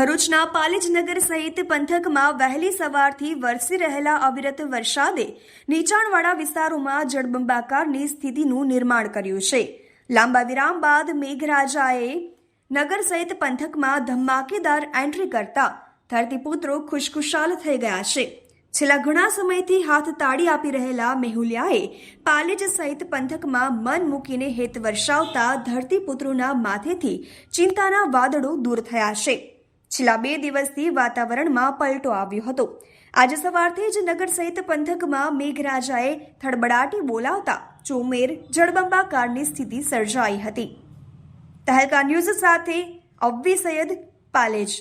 ભરૂચના પાલેજનગર સહિત પંથકમાં વહેલી સવારથી વરસી રહેલા અવિરત વરસાદે નીચાણવાળા વિસ્તારોમાં જળબંબાકારની સ્થિતિનું નિર્માણ કર્યું છે. લાંબા વિરામ બાદ મેઘરાજાએ નગર સહિત પંથકમાં ધમાકેદાર એન્ટ્રી કરતા ધરતીપુત્રો ખુશખુશાલ થઈ ગયા છે. છેલ્લા ઘણા સમયથી હાથ તાળી આપી રહેલા મેહુલિયાએ પાલેજ સહિત પંથકમાં મન મૂકીને હેત વર્ષાવતા ધરતીપુત્રોના માથેથી ચિંતાના વાદળો દૂર થયા છે. છેલ્લા બે દિવસથી વાતાવરણમાં પલટો આવ્યો હતો. આજે સવારથી જ નગર સહિત પંથકમાં મેઘરાજાએ થડબડાટી બોલાવતા ચોમેર જળબંબાકારની સ્થિતિ સર્જાઈ હતી. તહેલકા ન્યૂઝ સાથે અવ્વી સૈયદ પાલેજ.